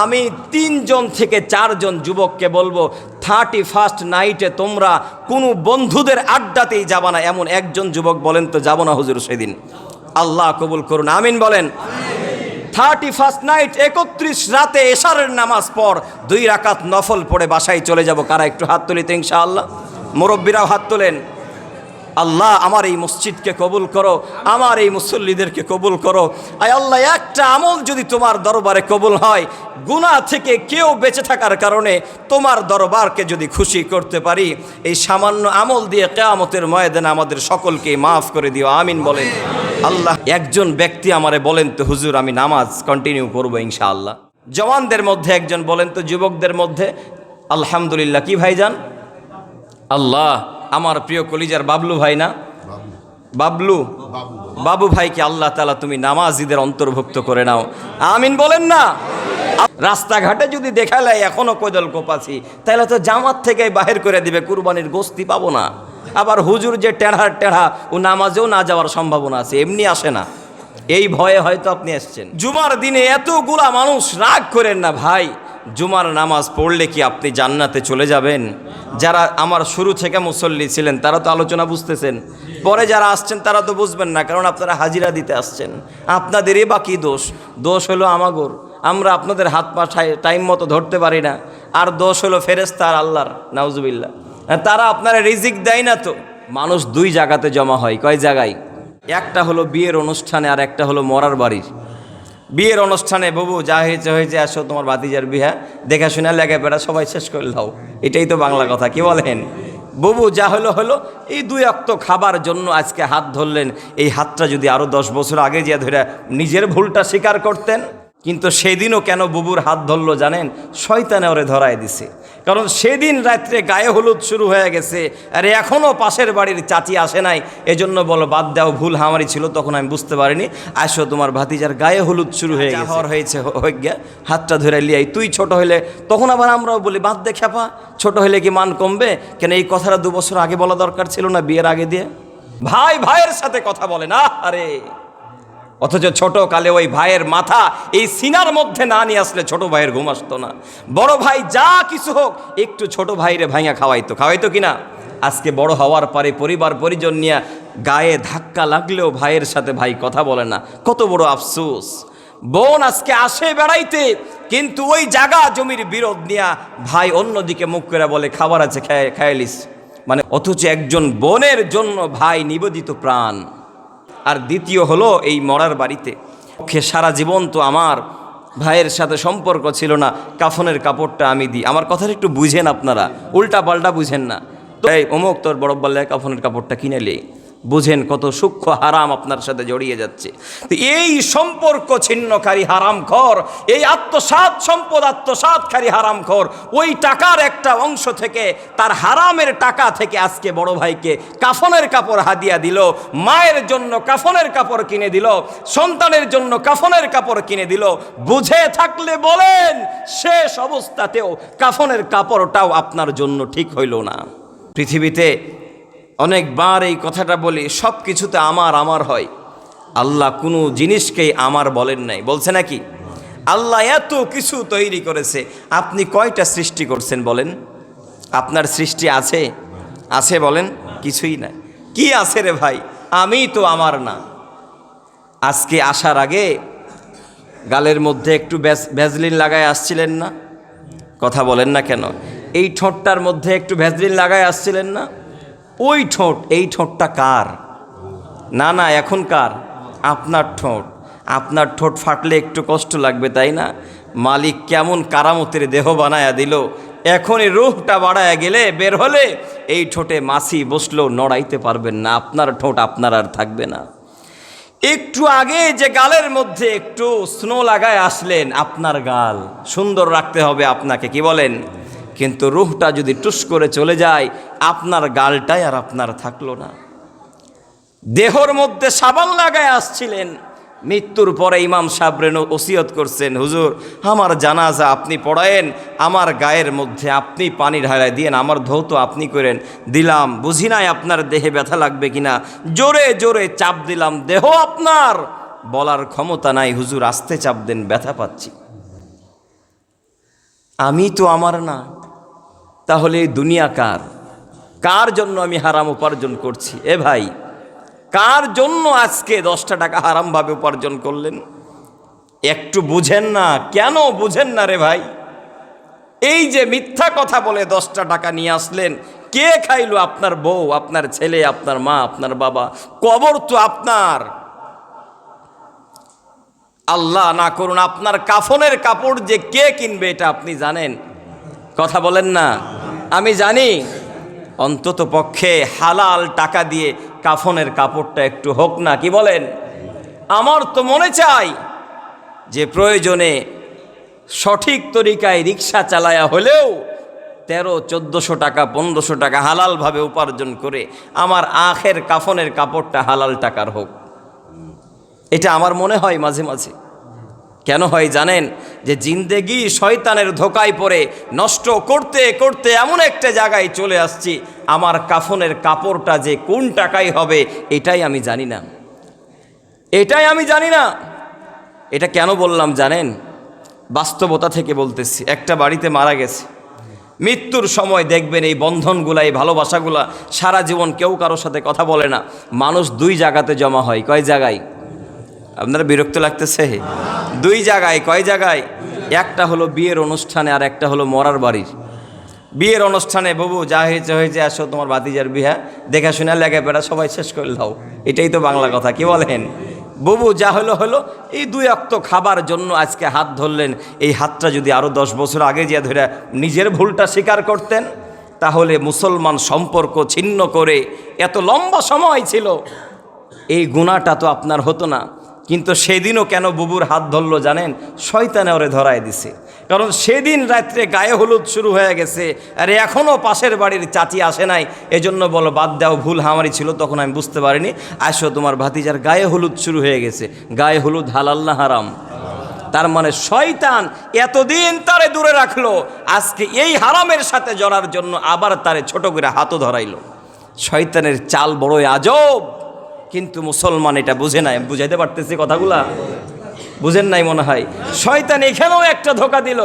আমি তিনজন থেকে চারজন যুবককে বলব থার্টি ফার্স্ট নাইটে তোমরা কোনো বন্ধুদের আড্ডাতেই যাবা না। এমন একজন যুবক বলেন তো, যাব না হুজুর সেদিন। আল্লাহ কবুল করুন, আমিন বলেন। থার্টি ফার্স্ট নাইট একত্রিশ রাতে এশারের নামাজ পর দুই রাকাত নফল পড়ে বাসায় চলে যাব। কারা একটু হাত তুলিতে ইনশাআল্লাহ? মুরব্বীরাও হাত তোলেন। আল্লাহ, আমার এই মসজিদকে কবুল করো, আমার এই মুসল্লিদেরকে কবুল করো। আয় আল্লাহ, একটা আমল যদি তোমার দরবারে কবুল হয়, গুনাহ থেকে কেউ বেঁচে থাকার কারণে তোমার দরবারকে যদি খুশি করতে পারি, এই সামান্য আমল দিয়ে কেয়ামতের ময়দানে আমাদের সকলকে মাফ করে দিও, আমিন বলেন। আল্লাহ, একজন ব্যক্তি আমারে বলেন তো, হুজুর, আমি নামাজ কন্টিনিউ করব ইনশাআল্লাহ। জওয়ানদের মধ্যে একজন বলেন তো, যুবকদের মধ্যে, আলহামদুলিল্লাহ, কি ভাইজান? আল্লাহ আমার প্রিয় কলিজার বাবলু ভাই না? বাবলু। বাবু ভাইকে আল্লাহ তালা তুমি নামাজিদের অন্তর্ভুক্ত করে নাও। আমিন বলেন না? রাস্তাঘাটে যদি দেখা দেখালে এখনও কৈদল কোপাছি তাহলে তো জামাত থেকে বাহির করে দিবে কুরবানির গোস্তি পাবো না। আবার হুজুর যে টেঢ়ার টেঢ়া ও নামাজেও না যাওয়ার সম্ভাবনা আছে এমনি আসে না। এই ভয়ে হয়তো আপনি এসছেন। জুমার দিনে এতগুলা মানুষ রাগ করেন না ভাই। জুমার নামাজ পড়লে কি আপনি জান্নাতে চলে যাবেন? যারা আমার শুরু থেকে মুসল্লি ছিলেন, তারা তো আলোচনা বুঝতেছেন। পরে যারা আসছেন, তারা তো বুঝবেন না, কারণ আপনারা হাজিরা দিতে আসছেন। আপনাদেরই বা কী দোষ। দোষ হলো আমাগর। আমরা আপনাদের হাত পা টাইম মতো ধরতে পারি না। আর দোষ হলো ফেরেস্তা আর আল্লাহর, নাউজুবিল্লাহ। তারা আপনারা রিজিক দেয় না তো। মানুষ দুই জায়গাতে জমা হয়। কয় জায়গায়? একটা হলো বিয়ের অনুষ্ঠানে আর একটা হলো মরার বাড়ির। বিয়ের অনুষ্ঠানে, বাবু, যা হয়েছে হয়েছে, আসো, তোমার বাতিজার বিহা দেখা শুনে লেগে পেড়া, সবাই শেষ করে দাও। এটাই তো বাংলা কথা, কি বলেন? বাবু, যা হলো হলো। এই দুই অক্ত খাবার জন্য আজকে হাত ধরলেন। এই হাতটা যদি আরও দশ বছর আগে যে ধরে নিজের ভুলটা স্বীকার করতেন কিন্তু সেদিনও কেন বুবুর হাত ধরলো জানেন? শয়তানে ওরে ধরায় দিছে। কারণ সেদিন রাত্রে গায়ে হলুদ শুরু হয়ে গেছে। আর এখনও পাশের বাড়ির চাচি আসে নাই। এজন্য বলো বাদ দাও ভুল হামারি ছিল তখন আমি বুঝতে পারিনি। আসো তোমার ভাতিজার গায়ে হলুদ শুরু হয়ে গেছে। হওয়ার হয়েছে হয়ে হাতটা ধরে লিয়াই। তুই ছোট হইলে তখন আবার আমরাও বলি বাদ দে খেপা ছোট হইলে কি মান কমবে? কেন এই কথাটা দু বছর আগে বলা দরকার ছিল না বিয়ের আগে দিয়ে? ভাই ভাইয়ের সাথে কথা বলে না আরে। অথচ ছোট কালে ওই ভাইয়ের মাথা এই সিনার মধ্যে না নিয়ে আসলে ছোট ভাইয়ের ঘুম আসতো না। বড় ভাই যা কিছু হোক, একটু ছোট ভাইরে ভাইয়া খাওয়াইতো। খাওয়াইতো কিনা? আজকে বড় হওয়ার পরে পরিবার পরিজন নিয়ে গায়ে ধাক্কা লাগলেও ভাইয়ের সাথে ভাই কথা বলে না। কত বড় আফসোস। বোন আজকে আসে বেড়াইতে, কিন্তু ওই জায়গা জমির বিরোধ নিয়ে ভাই অন্যদিকে মুখ করে বলে, খাবার আছে খায় খায়ালিস মানে অথচ একজন বোনের জন্য ভাই নিবেদিত প্রাণ। আর দ্বিতীয় হলো এই মরার বাড়িতে। পক্ষে সারা জীবন তো আমার ভাইয়ের সাথে সম্পর্ক ছিল না, কাফনের কাপড়টা আমি দিই। আমার কথাটা একটু বুঝেন আপনারা উল্টা পাল্টা বুঝেন না। তো এই অমুক তোর বড় বললে কাফনের কাপড়টা কিনে লে বুঝেন কত সূক্ষ্ম হারাম আপনার সাথে জড়িয়ে যাচ্ছে। এই সম্পর্ক ছিন্নকারী হারাম খর, এই আত্মসাত সম্পদ আত্মসাতকারী হারাম খর, ওই টাকার একটা অংশ থেকে, তার হারামের টাকা থেকে আজকে বড় ভাইকে কাফনের কাপড় হাদিয়া দিল, মায়ের জন্য কাফনের কাপড় কিনে দিল, সন্তানের জন্য কাফনের কাপড় কিনে দিল। বুঝে থাকলে বলেন, শেষ অবস্থাতেও কাফনের কাপড়টাও আপনার জন্য ঠিক হইল না। পৃথিবীতে অনেকবার এই কথাটা বলি, সব কিছুতে আমার আমার হয়। আল্লাহ কোনো জিনিসকেই আমার বলেন নাই। বলছে নাকি? আল্লাহ এত কিছু তৈরি করেছে। আপনি কয়টা সৃষ্টি করছেন বলেন? আপনার সৃষ্টি আছে? আছে বলেন? কিছুই নাই। কি আছে রে ভাই? আমি তো আমার না। আজকে আসার আগে গালের মধ্যে একটু ভ্যাজলিন লাগায় আসছিলেন না? কথা বলেন না কেন? এই ঠোঁটটার মধ্যে একটু ভ্যাজলিন লাগায় আসছিলেন না? ওই ঠোঁট, এই ঠোঁটটা কার? না না, এখন কার? আপনার ঠোঁট। আপনার ঠোঁট ফাটলে একটু কষ্ট লাগবে, তাই না? মালিক কেমন কারামতের দেহ বানায়া দিল। এখনই রুহটা বাড়ায়া গেলে বের হলে এই ঠোঁটে মাছি বসলেও নড়াইতে পারবেন না। আপনার ঠোঁট আপনার আর থাকবে না। একটু আগে যে গালের মধ্যে একটু স্নো লাগায় আসলেন আপনার গাল। সুন্দর রাখতে হবে আপনাকে, কি বলেন? কিন্তু রুহটা যদি টুস করে চলে যায়, আপনার গালটাই আর আপনার থাকল না। দেহর মধ্যে সাবান লাগায় আসছিলেন। মৃত্যুর পরে ইমাম সাবরেন ওসিয়ত করছেন, হুজুর, আমার জানাজা আপনি পড়ায়েন, আমার গায়ের মধ্যে আপনি পানি ঢালায় দিয়েন, আমার ধৌত আপনি করেন। দিলাম, বুঝি নাই আপনার দেহে ব্যথা লাগবে কিনা? জোরে জোরে চাপ দিলাম, দেহ আপনার। বলার ক্ষমতা নাই, হুজুর, আস্তে চাপ দেন, ব্যথা পাচ্ছি। আমি তো আমার না তাহলে দুনিয়া কার? কার জন্য আমি হারাম উপার্জন করছি? এ ভাই, কার জন্য আজকে দশটা টাকা হারামভাবে উপার্জন করলেন? একটু বুঝেন না, কেন বুঝেন না রে ভাই? এই যে মিথ্যা কথা বলে দশটা টাকা নিয়ে আসলেন, কে খাইলো আপনার বউ, আপনার ছেলে, আপনার মা, আপনার বাবা? কবর তো আপনার। আল্লাহ না করুন, আপনার কাফনের কাপড় যে কে কিনবে এটা আপনি জানেন? কথা বলেন না। আমি জানি অন্তত পক্ষে হালাল টাকা দিয়ে কাফনের কাপড়টা একটু হোক না, কি বলেন? আমার তো মনে চাই যে প্রয়োজনে সঠিক তরিকায় রিক্সা চালায়া হলেও তেরো, চোদ্দোশো টাকা, পনেরোশো টাকা হালালভাবে উপার্জন করে আমার আখের কাফনের কাপড়টা হালাল টাকার হোক। এটা আমার মনে হয় মাঝে মাঝে। কেন হয় জানেন? যে জিন্দেগি শয়তানের ধোকায় পড়ে, নষ্ট করতে করতে এমন একটা জায়গায় চলে আসছি, আমার কাফনের কাপড়টা যে কোন টাকায় হবে, এটাই আমি জানি না। এটাই আমি জানি না। এটা কেন বললাম জানেন? বাস্তবতা থেকে বলতেছি, একটা বাড়িতে মারা গেছে। মৃত্যুর সময় দেখবেন এই বন্ধনগুলা, এই ভালোবাসাগুলা সারা জীবন কেউ কারোর সাথে কথা বলে না। মানুষ দুই জায়গাতে জমা হয়। কয় জায়গায়? আপনারা বিরক্ত লাগতেছে? দুই জায়গায়, কয় জায়গায়? একটা হলো বিয়ের অনুষ্ঠানে আর একটা হলো মরার বাড়ির। বিয়ের অনুষ্ঠানে, বাবু, যা হয়েছে হয়েছে, আসো, তোমার বাতিজার বিহা দেখা শুনে লেগে পেড়া সবাই শেষ করে দাও। এটাই তো বাংলা কথা, কি বলেন? বুবু, যা হলো হলো। এই দুই অক্ত খাবার জন্য আজকে হাত ধরলেন। এই হাতটা যদি আরও দশ বছর আগে যে ধরে নিজের ভুলটা স্বীকার করতেন, তাহলে মুসলমান সম্পর্ক ছিন্ন করে এত লম্বা সময় ছিল, এই গুণাটা তো আপনার হতো না। কিন্তু সেদিনও কেন বুবুর হাত ধরলো জানেন? শয়তানে ওরে ধরায় দিছে। কারণ সেদিন রাত্রে গায়ে হলুদ শুরু হয়ে গেছে। আর এখনও পাশের বাড়ির চাচি আসে নাই। এজন্য বলো, বাদ দাও, ভুল হামারি ছিল, তখন আমি বুঝতে পারিনি। আসো, তোমার ভাতিজার গায়ে হলুদ শুরু হয়ে গেছে। গায়ে হলুদ হালাল না হারাম? তার মানে শয়তান এতদিন তারে দূরে রাখল, আজকে এই হারামের সাথে জড়ার জন্য আবার তারে ছোট করে হাতও ধরাইল। শয়তানের চাল বড়ই আজব। কিন্তু মুসলমান এটা বুঝে নাই। বুঝাইতে পারতেছি কথাগুলা? বুঝেন নাই মনে হয়। শয়তান এখানেও একটা ধোকা দিল।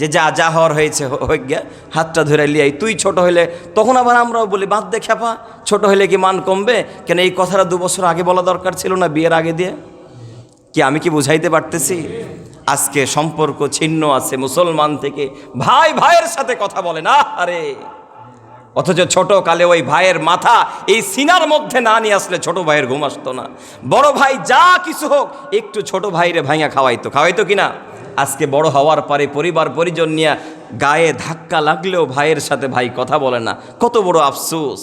যে যা যা হওয়ার হয়েছে হয়ে গিয়া হাতটা ধরে লিয়াই। তুই ছোট হলে তখন আবার আমরাও বলি, বাদ দে খেপা ছোট হলে কি মান কমবে? কেন এই কথাটা দু বছর আগে বলা দরকার ছিল না, বিয়ের আগে দিয়ে? কি আমি কি বুঝাইতে পারতেছি? আজকে সম্পর্ক ছিন্ন আছে, মুসলমান থেকে ভাই ভাইয়ের সাথে কথা বলে না আরে অথচ ছোট কালে ওই ভাইয়ের মাথা এই সিনার মধ্যে না নিয়ে আসলে ছোট ভাইয়ের ঘুম আসতো না। বড় ভাই যা কিছু হোক, একটু ছোট ভাইরে ভাইয়া খাওয়াইতো। খাওয়াইতো কিনা আজকে বড় হওয়ার পরে পরিবার পরিজন নিয়ে গায়ে ধাক্কা লাগলেও ভাইয়ের সাথে ভাই কথা বলে না। কত বড় আফসোস।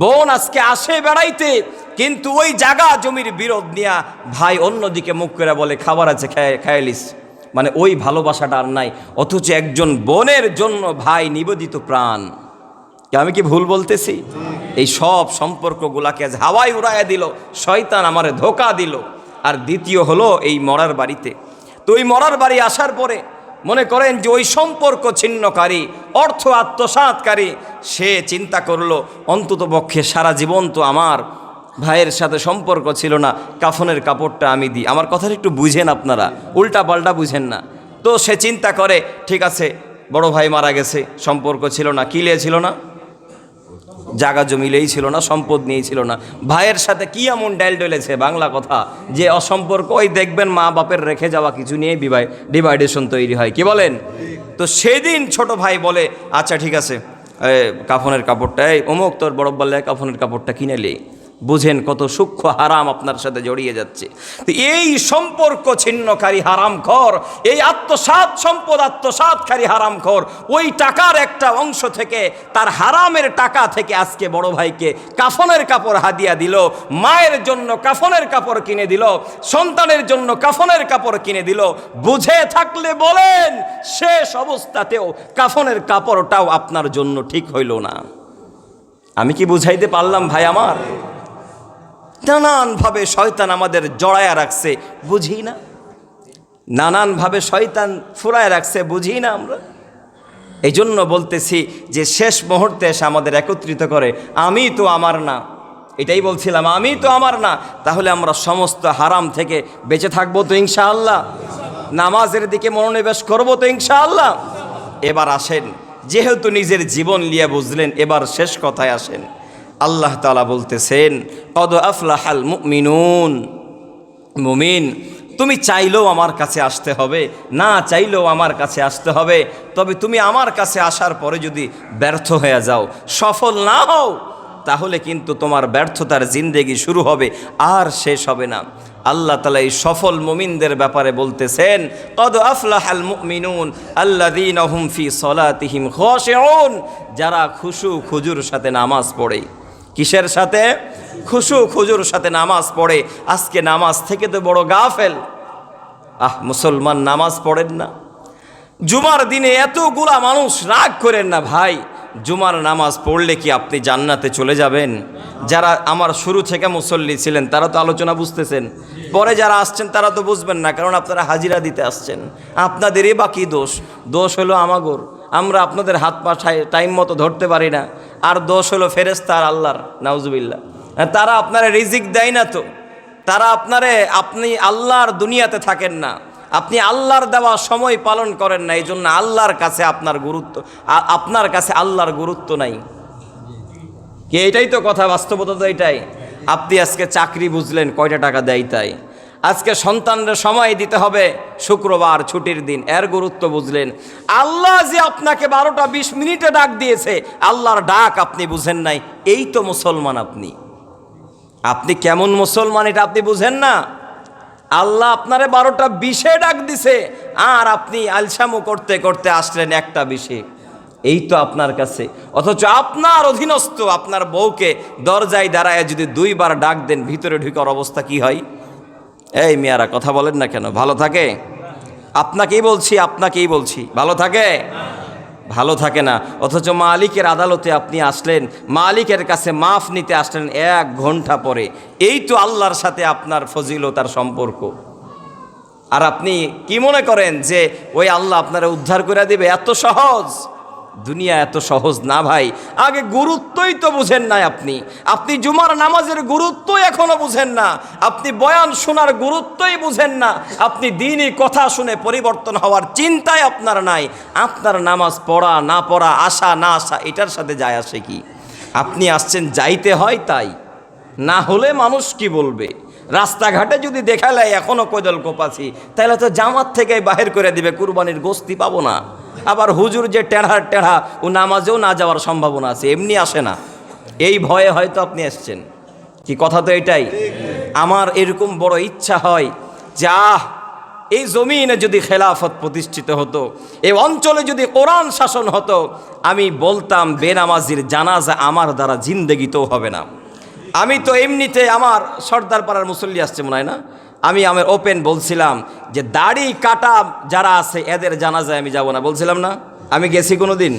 বোন আজকে আসে বেড়াইতে, কিন্তু ওই জায়গা জমির বিরোধ নিয়া ভাই অন্যদিকে মুখ করে বলে, খাবার আছে খায় খায়ালিস মানে ওই ভালোবাসাটা আর নাই। অথচ একজন বোনের জন্য ভাই নিবেদিত প্রাণ। আমি কি ভুল বলতেছি? এই সব সম্পর্কগুলাকে আজ হাওয়ায় উড়াইয়া দিল, শয়তান আমারে ধোকা দিল। আর দ্বিতীয় হলো এই মরার বাড়িতে। তো ওই মরার বাড়ি আসার পরে মনে করেন যে ওই সম্পর্ক ছিন্নকারী, অর্থ আত্মসাৎকারী, সে চিন্তা করল, অন্তত পক্ষে সারা জীবন তো আমার ভাইয়ের সাথে সম্পর্ক ছিল না, কাফনের কাপড়টা আমি দিই। আমার কথাটা একটু বুঝেন আপনারা উল্টা পাল্টা বুঝেন না। তো সে চিন্তা করে, ঠিক আছে, বড় ভাই মারা গেছে, সম্পর্ক ছিল না কিলে ছিল না? জাগা জমিলেই ছিল না, সম্পদ নিয়েই ছিল না। ভাইয়ের সাথে কি এমন ডাইল ডলেছে? বাংলা কথা। যে অসম্পর্ক, ওই দেখবেন মা বাপের রেখে যাওয়া কিছু নিয়ে বিবাহ ডিভাইডেশন তৈরি হয়। কি বলেন? তো সেদিন ছোট ভাই বলে আচ্ছা ঠিক আছে কাফনের কাপড়টা, এই অমুক তোর বড় বললে কাফনের কাপড়টা কিনে লে বুঝেন কত সূক্ষ্ম হারাম আপনার সাথে জড়িয়ে যাচ্ছে। এই সম্পর্ক ছিন্নকারী হারাম খর, এই আত্মসাত সম্পদ আত্মসাতকারী হারাম খর, ওই টাকার একটা অংশ থেকে, তার হারামের টাকা থেকে আজকে বড় ভাইকে কাফনের কাপড় হাদিয়া দিল, মায়ের জন্য কাফনের কাপড় কিনে দিল, সন্তানের জন্য কাফনের কাপড় কিনে দিল। বুঝে থাকলে বলেন, শেষ অবস্থাতেও কাফনের কাপড়টাও আপনার জন্য ঠিক হইল না। আমি কি বুঝাইতে পারলাম ভাই আমার? নানানভাবে শয়তান আমাদের জড়ায়া রাখছে, বুঝি না? নানানভাবে শয়তান ফুরায় রাখছে, বুঝি না আমরা? এই জন্য বলতেছি যে শেষ মুহূর্তে এসে আমাদের একত্রিত করে, আমি তো আমার না। এটাই বলছিলাম, আমি তো আমার না। তাহলে আমরা সমস্ত হারাম থেকে বেঁচে থাকব তো ইনশাআল্লাহ। নামাজের দিকে মনোনিবেশ করব তো ইনশাআল্লাহ। এবার আসেন, যেহেতু নিজের জীবন নিয়ে বুঝলেন, এবার শেষ কথায় আসেন। আল্লাহ তালা বলতেছেন, কদ আফলাহাল মুমিনুন। মুমিন, তুমি চাইলেও আমার কাছে আসতে হবে, না চাইলেও আমার কাছে আসতে হবে। তবে তুমি আমার কাছে আসার পরে যদি ব্যর্থ হয়ে যাও, সফল না হও, তাহলে কিন্তু তোমার ব্যর্থতার জিন্দেগি শুরু হবে, আর শেষ হবে না। আল্লাহ তালা এই সফল মুমিনদের ব্যাপারে বলতেছেন, কদ আফলাহাল মুমিনুন আল্লাযীনা হুম ফি সলাতিহিম খাশিউন। যারা খুশু, খুজুর সাথে নামাজ পড়ে। কিসের সাথে? খুশু খুজুর সাথে নামাজ পড়ে। আজকে নামাজ থেকে তো বড় গাফেল। আহ, মুসলমান নামাজ পড়েন না। জুমার দিনে এতগুলা মানুষ রাগ করেন না ভাই। জুমার নামাজ পড়লে কি আপনি জান্নাতে চলে যাবেন? যারা আমার শুরু থেকে মুসল্লি ছিলেন, তারা তো আলোচনা বুঝতেছেন। পরে যারা আসছেন, তারা তো বুঝবেন না, কারণ আপনারা হাজিরা দিতে আসছেন। আপনাদেরই বা কী দোষ। দোষ হলো আমাগর। আমরা আপনাদের হাত পা টাইম মতো ধরতে পারি না। আর দোষ হলো ফেরেস্তা আর আল্লাহর নাউজুবিল্লা তারা আপনারা রিজিক দেয় না তো। তারা আপনারে, আপনি আল্লাহর দুনিয়াতে থাকেন না। আপনি আল্লাহর দেওয়া সময় পালন করেন না এই জন্য আল্লাহর কাছে আপনার গুরুত্ব আপনার কাছে আল্লাহর গুরুত্ব নাই। কি, এটাই তো কথা, বাস্তবতা তো এটাই। আপনি আজকে চাকরি বুঝলেন, কয়টা টাকা দেয় তাই? আজকে সন্তানদের সময় দিতে হবে শুক্রবার ছুটির দিন। এর গুরুত্ব বুঝলেন। আল্লাহ যে আপনাকে বারোটা বিশ মিনিটে ডাক দিয়েছে, আল্লাহর ডাক আপনি বুঝেন নাই। এই তো মুসলমান আপনি। আপনি কেমন মুসলমান এটা আপনি বুঝেন না? আল্লাহ আপনারে বারোটা বিশে ডাক দিছে, আর আপনি আলসামু করতে করতে আসলেন একটা বিশে। এই তো আপনার কাছে। অথচ আপনার অধীনস্থ, আপনার বউকে দরজায় দাঁড়ায় যদি দুইবার ডাক দেন, ভিতরে ঢুকার অবস্থা কি হয়? এই মিয়ারা, কথা বলেন না কেন? ভালো থাকে? আপনাকেই বলছি আপনাকেই বলছি। ভালো থাকে? ভালো থাকে না। অথচ মালিকের আদালতে আপনি আসলেন, মালিকের কাছে মাফ নিতে আসলেন এক ঘণ্টা পরে। এই তো আল্লাহর সাথে আপনার ফজিলতার সম্পর্ক। আর আপনি কি মনে করেন যে ওই আল্লাহ আপনারা উদ্ধার করে দিবে? এত সহজ। দুনিয়া এত সহজ না ভাই। আগে গুরুত্বই তো বুঝেন নাই আপনি। আপনি জুমার নামাজের গুরুত্ব এখনও বুঝেন না। আপনি বয়ান শোনার গুরুত্বই বুঝেন না। আপনি দিনই কথা শুনে পরিবর্তন হওয়ার চিন্তায় আপনার নাই। আপনার নামাজ পড়া, না পড়া, আসা, না আসা, এটার সাথে যায় আসে কি? আপনি আসছেন যাইতে হয় তাই। না হলে মানুষ কি বলবে? রাস্তাঘাটে যদি দেখা দেখালে এখনও কৈদল কোপাছি তাহলে তো জামাত থেকে বাহির করে দিবে, কুরবানির গোস্তি পাবো না। আবার হুজুর যে টেঢ়া টেঢ়া ও নামাজেও না যাওয়ার সম্ভাবনা আছে, এমনি আসে না। এই ভয়ে হয়তো আপনি এসছেন। কি কথা তো এটাই? আমার এরকম বড় ইচ্ছা হয় যা এই জমিনে যদি খেলাফত প্রতিষ্ঠিত হতো, এই অঞ্চলে যদি কোরআন শাসন হতো, আমি বলতাম, বেনামাজির জানাজা আমার দ্বারা জিন্দেগিতেও হবে না। আমি তো এমনিতে আমার সর্দার পাড়ার মুসল্লি আসছে মনে হয় না? আমি আমার ওপেন বলছিলাম যে দাড়ি কাটা যারা আছে, এদের জানাজায় আমি যাব না। বলছিলাম না? আমি গেছি কোনো দিন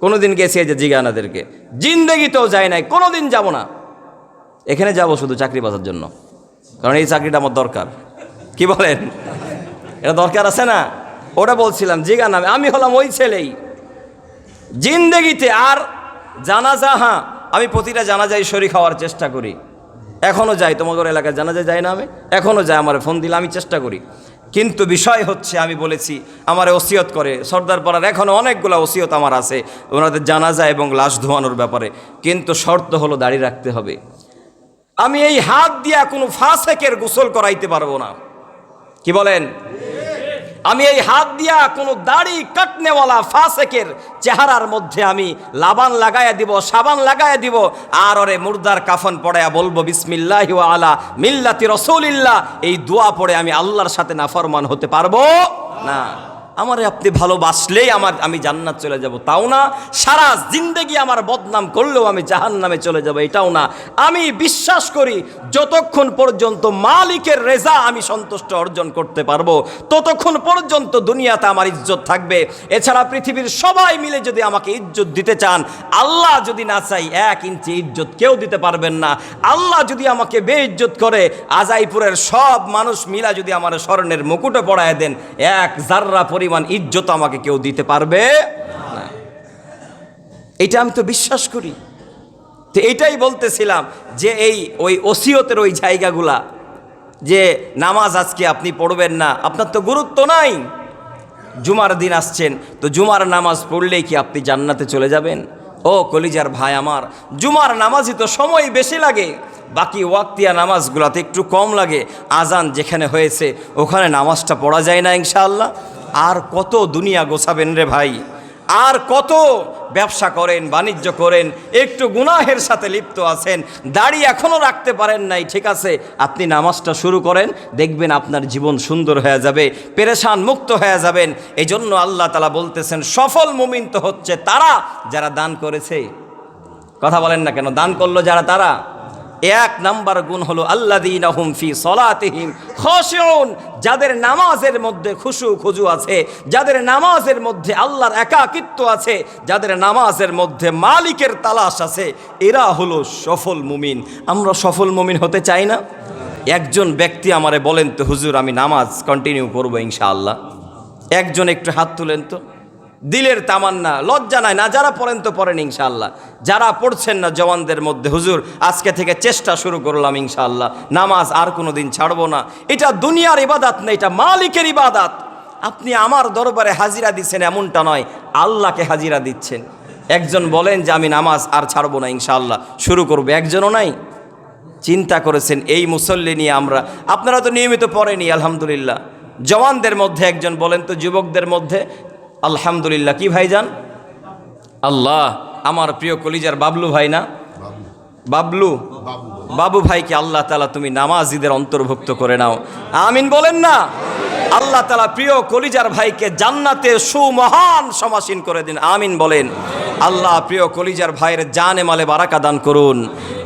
কোনো দিন গেছি এই যে জিগানাদেরকে। জিন্দেগিতেও যাই নাই কোনো দিন যাব না। এখানে যাব শুধু চাকরি বাজার জন্য। কারণ এই চাকরিটা আমার দরকার। কি বলেন? এটা দরকার আছে না? ওটা বলছিলাম, জিগান, আমি আমি হলাম ওই ছেলেই। জিন্দেগিতে আর জানাজা হ্যাঁ আমি প্রতিটা জানাজায় শরীর খাওয়ার চেষ্টা করি। এখনও যাই তোমাদের এলাকায় জানা যায় যায় না আমি এখনও যাই, আমার ফোন দিলে আমি চেষ্টা করি। কিন্তু বিষয় হচ্ছে, আমি বলেছি, আমার ওসিয়ত করে, সর্দার পাড়ার এখনও অনেকগুলো ওসিয়ত আমার আছে, ওনাদের জানা যায় এবং লাশ ধোয়ানোর ব্যাপারে। কিন্তু শর্ত হলো দাড়ি রাখতে হবে। আমি এই হাত দিয়া কোনো ফাঁসেকের গোসল করাইতে পারব না। কি বলেন? আমি এই হাত দিয়া কোনো দাড়ি কাটনেওয়ালা ফাসেকের চেহারার মধ্যে আমি লাবান লাগাইয়া দিব, সাবান লাগাইয়া দিব, আর ওরে মুর্দার কাফন পড়াইয়া বলব, বিসমিল্লাহ আলা মিল্লাতি রসুলিল্লাহ। এই দোয়া পড়ে আমি আল্লাহর সাথে না ফরমান হতে পারব? না। আমারে আপনি ভালোবাসলেই আমার, আমি জান্নাত চলে যাব। তাও না, সারা জিন্দেগি আমার বদনাম করলেও আমি জাহান নামে চলে যাব, এটাও না। আমি বিশ্বাস করি, যতক্ষণ পর্যন্ত মালিকের রেজা আমি সন্তুষ্ট অর্জন করতে পারব, ততক্ষণ পর্যন্ত দুনিয়াতে আমার ইজ্জত থাকবে। এছাড়া পৃথিবীর সবাই মিলে যদি আমাকে ইজ্জত দিতে চান, আল্লাহ যদি না চাই, এক ইঞ্চি ইজ্জত কেউ দিতে পারবেন না। আল্লাহ যদি আমাকে বেইজ্জত করে, আজাইপুরের সব মানুষ মিলা যদি আমার স্মরণের মুকুটে পড়ায় দেন, এক জাররা পরিমাণ ইজ্জত আমাকে কেউ দিতে পারবে? এটা আমি তো বিশ্বাস করি। তো এইটাই বলতেছিলাম যে এই ওই ওসিয়তের ওই জায়গাগুলা, যে নামাজ আজকে আপনি পড়বেন না, আপনার তো গুরুত্ব নাই। জুমার দিন আসছেন, তো জুমার নামাজ পড়লেই কি আপনি জান্নাতে চলে যাবেন? ও কলিজার ভাই আমার, জুমার নামাজই তো সময় বেশি লাগে, বাকি ওয়াক্তিয়া নামাজগুলাতে একটু কম লাগে। আজান যেখানে হয়েছে, ওখানে নামাজটা পড়া যায় না ইনশাআল্লাহ। আর কত দুনিয়া গোছাবেন রে ভাই? আর কত ব্যবসা করেন, বাণিজ্য করেন, একটু গুনাহের সাথে লিপ্ত আছেন, দাড়ি এখনও রাখতে পারেন নাই, ঠিক আছে? আপনি নামাজটা শুরু করেন, দেখবেন আপনার জীবন সুন্দর হয়ে যাবে, পেরেশান মুক্ত হয়ে যাবেন। এই জন্য আল্লাহ তালা বলতেছেন, সফল মুমিন তো হচ্ছে তারা যারা দান করেছে। কথা বলেন না কেন, দান করল যারা তারা? এক নাম্বার গুণ হলো আল্লাদিন ফি খশিউন, যাদের নামাজের মধ্যে খুশু খুজু আছে, যাদের নামাজের মধ্যে আল্লাহর একাকিত্ব আছে, যাদের নামাজের মধ্যে মালিকের তালাশ আছে, এরা হলো সফল মুমিন। আমরা সফল মুমিন হতে চাই না। একজন ব্যক্তি আমারে বলেন তো, হুজুর, আমি নামাজ কন্টিনিউ করব ইনশাআল্লাহ। একজন একটু হাত তুলেন তো। দিলের তামান্না, লজ্জা নাই। না, যারা পড়েন তো পড়েন ইনশাআল্লাহ। যারা পড়ছেন না জওয়ানদের মধ্যে, হুজুর, আজকে থেকে চেষ্টা শুরু করলাম ইনশাআল্লাহ। নামাজ আর কোনো দিন ছাড়বো না। এটা দুনিয়ার ইবাদাত না, এটা মালিকের ইবাদাত। আপনি আমার দরবারে হাজিরা দিচ্ছেন এমনটা নয়, আল্লাহকে হাজিরা দিচ্ছেন। একজন বলেন যে, আমি নামাজ আর ছাড়বো না ইনশাআল্লাহ। শুরু করব। একজনও নাই। চিন্তা করেছেন, এই মুসল্লি নিয়ে আমরা আপনারা তো নিয়মিত পড়েনি আলহামদুলিল্লাহ। জওয়ানদের মধ্যে একজন বলেন তো, যুবকদের মধ্যে আলহামদুলিল্লাহ, কি ভাইজান? আল্লাহ, আমার প্রিয় কলিজার বাবলু ভাই না? বাবলু, বাবু ভাইকে আল্লাহ তালা তুমি নামাজিদের অন্তর্ভুক্ত করে নাও। আমিন বলেন না? আল্লাহ তালা প্রিয় কলিজার ভাইকে জান্নাতে সুমহান সমাসীন করে দিন। আমিন বলেন। আল্লাহ প্রিয় কলিজার ভাইয়ের জানে মালে বারাকা দান করুন।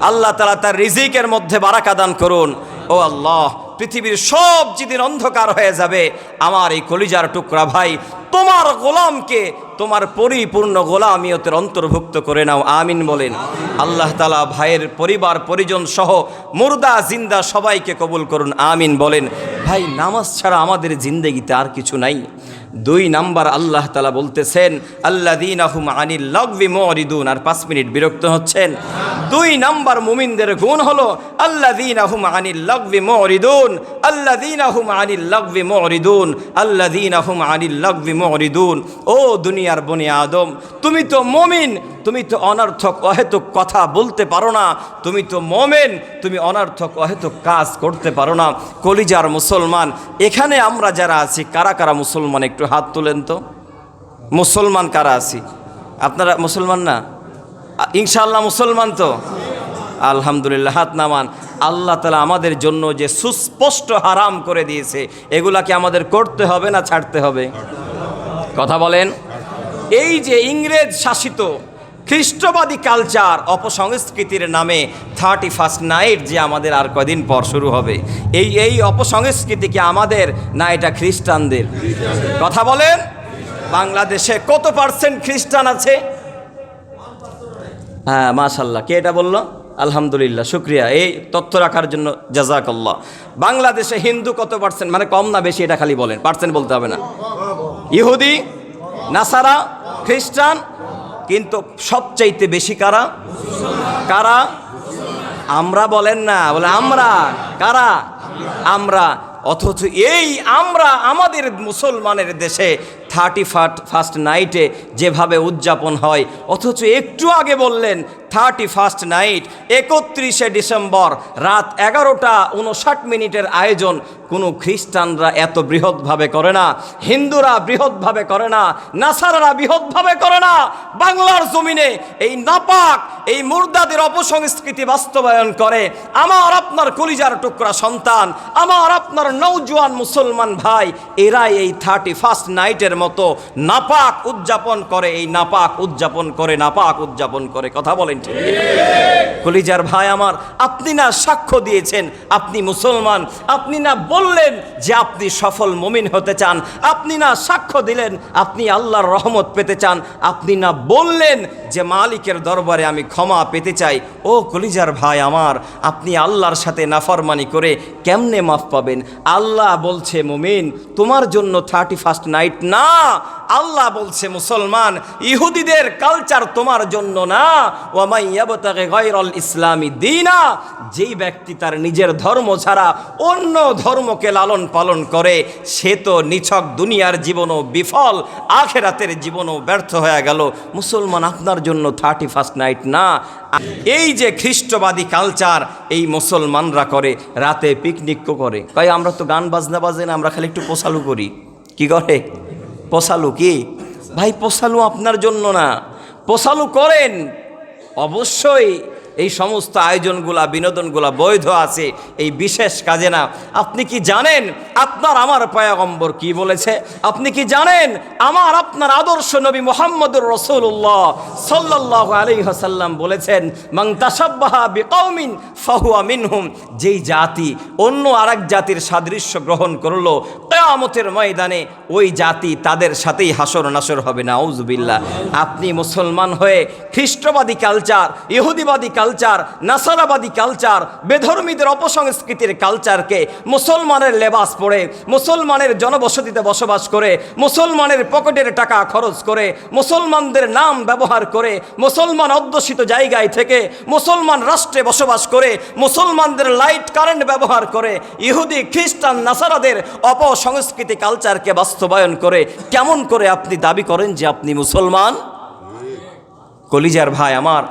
আল্লাহ তালা তার রিজিকের মধ্যে বারাকা দান করুন। ও আল্লাহ পৃথিবীর সব যেদিন অন্ধকার হয়ে যাবে। আমার এই কলিজার টুকরা ভাই, তোমার গোলামকে, তোমার পরিপূর্ণ গোলামিয়তের অন্তর্ভুক্ত করে নাও। আমিন বলেন। আল্লাহ তালা ভাইয়ের পরিবার, পরিজন সহ মুর্দা, জিন্দা সবাইকে কবুল করুন। আমিন বলেন। ভাই, নামাজ ছাড়া আমাদের জিন্দগিতে আর কিছু নাই। দুই নাম্বার আল্লাহ তালা বলতেছেন আল্লাহ দিন আহুম আনিল লগবি মরিদুন। আর পাঁচ মিনিট বিরক্ত হচ্ছেন। দুই নাম্বার মুমিনদের গুণ হলো আল্লাহ দিন আহুম আনিল লগবি মরিদুন আল্লাহ দিন আহুম আনিল লগবি মরিদুন আল্লাহ দিন আহুম আনিল লগবি মরিদুন। ও দুনিয়ার বনি আদম, তুমি তো মমিন, তুমি তো অনর্থক অহেতুক কথা বলতে পারো না, তুমি তো মোমেন, তুমি অনর্থক অহেতুক কাজ করতে পারো না। কলিজার মুসলমান, এখানে আমরা যারা আছি, কারা কারা মুসলমান? একটু হাত তুলেন তো। মুসলমান কারা আছি? আপনারা মুসলমান না? ইনশাআল্লাহ মুসলমান তো? আলহামদুলিল্লাহ, হাত নামান। আল্লাহ তালা আমাদের জন্য যে সুস্পষ্ট হারাম করে দিয়েছে, এগুলাকে আমাদের করতে হবে না ছাড়তে হবে? কথা বলেন। এই যে ইংরেজ শাসিত খ্রিস্টবাদী কালচার অপসংস্কৃতির নামে থার্টি ফার্স্ট নাইট যে আমাদের আর কদিন পর শুরু হবে, এই এই অপসংস্কৃতিকে আমাদের না এটা খ্রিস্টানদের? কথা বলেন। বাংলাদেশে কত পার্সেন্ট খ্রিস্টান আছে? হ্যাঁ মাশাল্লাহ কে এটা বলল? আলহামদুলিল্লাহ, শুক্রিয়া। এই তথ্য রাখার জন্য জাজাকাল্লাহ। বাংলাদেশে হিন্দু কত পার্সেন্ট মানে কম না বেশি, এটা খালি বলেন। পার্সেন্ট বলতে হবে না। ইহুদি, নাসারা, খ্রিস্টান, কিন্তু সবচাইতে বেশি কারা? কারা? আমরা বলেন না। বলে আমরা, কারা? আমরা। অথচ এই আমরা আমাদের মুসলমানের দেশে থার্টি ফার্স্ট নাইটে যেভাবে উদযাপন হয়, অথচ একটু আগে বললেন থার্টি ফার্স্ট নাইট, একত্রিশে ডিসেম্বর, রাত এগারোটা উনষাট মিনিটের আয়োজন। কোনো খ্রিস্টানরা এত বৃহৎভাবে করে না, হিন্দুরা বৃহৎভাবে করে না, নাসারারা বৃহৎভাবে করে না। বাংলার জমিনে এই নাপাক, এই মুর্দাদের অপসংস্কৃতি বাস্তবায়ন করে। আমার আপনার কলিজার টুকরা সন্তান, আমার আপনার নৌজোয়ান মুসলমান ভাই, এরাই এই থার্টি ফার্স্ট নাইটের মতো নাপাক উদযাপন করে, এই নাপাক উদযাপন করে, নাপাক উদযাপন করে। কথা বলেন ঠিক কলিজার ভাই আমার, আপনি না সাক্ষ্য দিয়েছেন, আপনি মুসলমান, আপনি না বললেন যে আপনি সফল মমিন হতে চান, আপনি না সাক্ষ্য দিলেন, আপনি আল্লাহর রহমত পেতে চান, আপনি না বললেন যে মালিকের দরবারে আমি ক্ষমা পেতে চাই। ও কলিজার ভাই আমার, আপনি আল্লাহর সাথে নাফরমানি করে কেমনে মাফ পাবেন? আল্লাহ বলছে, মুমিন, তোমার জন্য থার্টি ফার্স্ট নাইট না আল্লাহ বলছে, মুসলমান, ইহুদিদের কালচার তোমার জন্য না। ওয়ামাইয়াবতাকে গৈরল ইসলামী দিনা, যেই ব্যক্তি তার নিজের ধর্ম ছাড়া অন্য ধর্মকে লালন পালন করে, সে তো নিছক দুনিয়ার জীবনও বিফল, আখেরাতের জীবনও ব্যর্থ হয়ে গেল। মুসলমান, আপনার জন্য থার্টি ফার্স্ট নাইট না। এই যে খ্রিস্টবাদী কালচার এই মুসলমানরা করে, রাতে পিকনিকও করে। তাই আমরা তো গান বাজনা বাজে না, আমরা খালি একটু পোষালু করি। কি করে? পোষালু কি? ভাই পোষালু আপনার জন্য না। পোষালু করেন। অবশ্যই এই সমস্ত আয়োজনগুলা, বিনোদনগুলা বৈধ আছে, এই বিশেষ কাজে না। আপনি কি জানেন আপনার আমার পয়াগম্বর কি বলেছে? আপনি কি জানেন আমার আপনার আদর্শ নবী মোহাম্মদুর রসুল্লাহ সাল্লাহ আলী হাসাল্লাম বলেছেন মাং তাসাব্বাহা বিকৌমিন ফাহুয়া মিনহুম। যেই জাতি অন্য আরেক জাতির সাদৃশ্য গ্রহণ করল কেয়ামতের ময়দানে, ওই জাতি তাদের সাথেই হাসর নাসর হবে। না আউজবিল্লা আপনি মুসলমান হয়ে খ্রিস্টবাদী কালচার ইহুদিবাদী কালচার নাসারাবাদী কালচার বেধর্মীদের অপসংস্কৃতির কালচারকে মুসলমানের লেবাস পরে, মুসলমানের জনবসতিতে বসবাস করে, মুসলমানের পকেটের টাকা খরচ করে, মুসলমানদের নাম ব্যবহার করে, মুসলমান অধ্যুষিত জায়গায় থেকে মুসলমান রাষ্ট্রে বসবাস করে, মুসলমানদের লাইট কারেন্ট ব্যবহার করে, ইহুদি, খ্রিস্টান, নাসারাদের অপসংস্কৃতি কালচারকে বাস্তবায়ন করে, কেমন করে আপনি দাবি করেন যে আপনি মুসলমান? কলিজার ভাই আমার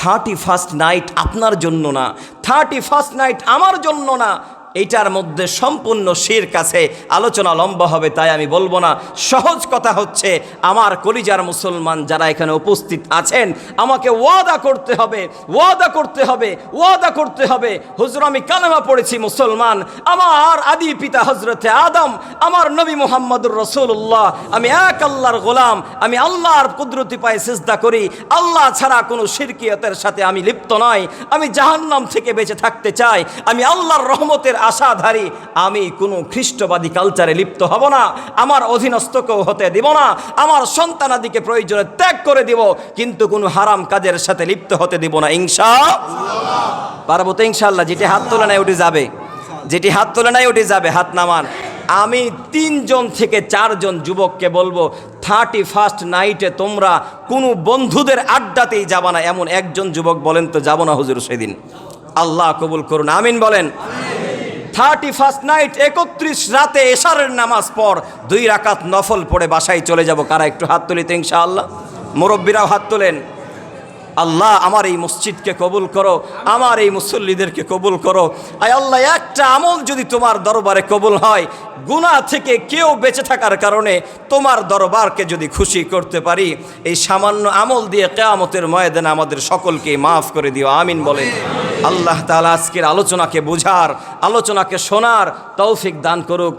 থার্টি ফার্স্ট নাইট আপনার জন্য না থার্টি ফার্স্ট নাইট আমার জন্য না এইটার মধ্যে সম্পূর্ণ শির কাছে আলোচনা লম্বা হবে, তাই আমি বলব না। সহজ কথা হচ্ছে, আমার কলিজার মুসলমান যারা এখানে উপস্থিত আছেন, আমাকে ওয়াদা করতে হবে, ওয়াদা করতে হবে, ওয়াদা করতে হবে। হুজুর, আমি কালেমা পড়েছি মুসলমান। আমার আদি পিতা হজরতে আদম, আমার নবী মোহাম্মদুর রসুল্লাহ আমি এক আল্লাহর গোলাম, আমি আল্লাহর কুদরতি পায়ে চেষ্টা করি। আল্লাহ ছাড়া কোনো শিরকিয়তের সাথে আমি লিপ্ত নয়। আমি জাহান্নাম থেকে বেঁচে থাকতে চাই। আমি আল্লাহর রহমতের আশাধারী, আমি কোনো খ্রিস্টবাদী কালচারে লিপ্ত হব না। আমার অধীনস্থকেও হতে দিব না। আমার সন্তানাদিকে প্রয়োজনে ত্যাগ করে দিব, কিন্তু কোনো হারাম কাজের সাথে লিপ্ত হতে দিব না, ইনশা পারব তো ইনশাল্লাহ যেটি হাত তোলে নাই উঠে যাবে। যেটি হাত তোলে নাই উঠে যাবে, হাত নামান। আমি তিনজন থেকে চারজন যুবককে বলব থার্টি ফার্স্ট নাইটে তোমরা কোনো বন্ধুদের আড্ডাতেই যাবা না। এমন একজন যুবক বলেন তো, যাব না হুজুর সেদিন। আল্লাহ কবুল করুন, আমিন বলেন। থার্টি ফার্স্ট নাইট, একত্রিশ রাতে এশারের নামাজ পর দুই রাকাত নফল পড়ে বাসায় চলে যাব। কারা একটু হাত তুলিতে ইনশাআল্লাহ? মুরব্বীরাও হাত তোলেন। আল্লাহ, আমার এই মসজিদকে কবুল করো, আমার এই মুসল্লিদেরকে কবুল করো। আয় আল্লাহ, একটা আমল যদি তোমার দরবারে কবুল হয়, গুনাহ থেকে কেউ বেঁচে থাকার কারণে তোমার দরবারকে যদি খুশি করতে পারি, এই সামান্য আমল দিয়ে কেয়ামতের ময়দানে আমাদের সকলকে মাফ করে দিও, আমিন বলে আল্লাহ তালা আজকের আলোচনাকে বোঝার, আলোচনাকে শোনার তৌফিক দান করুক।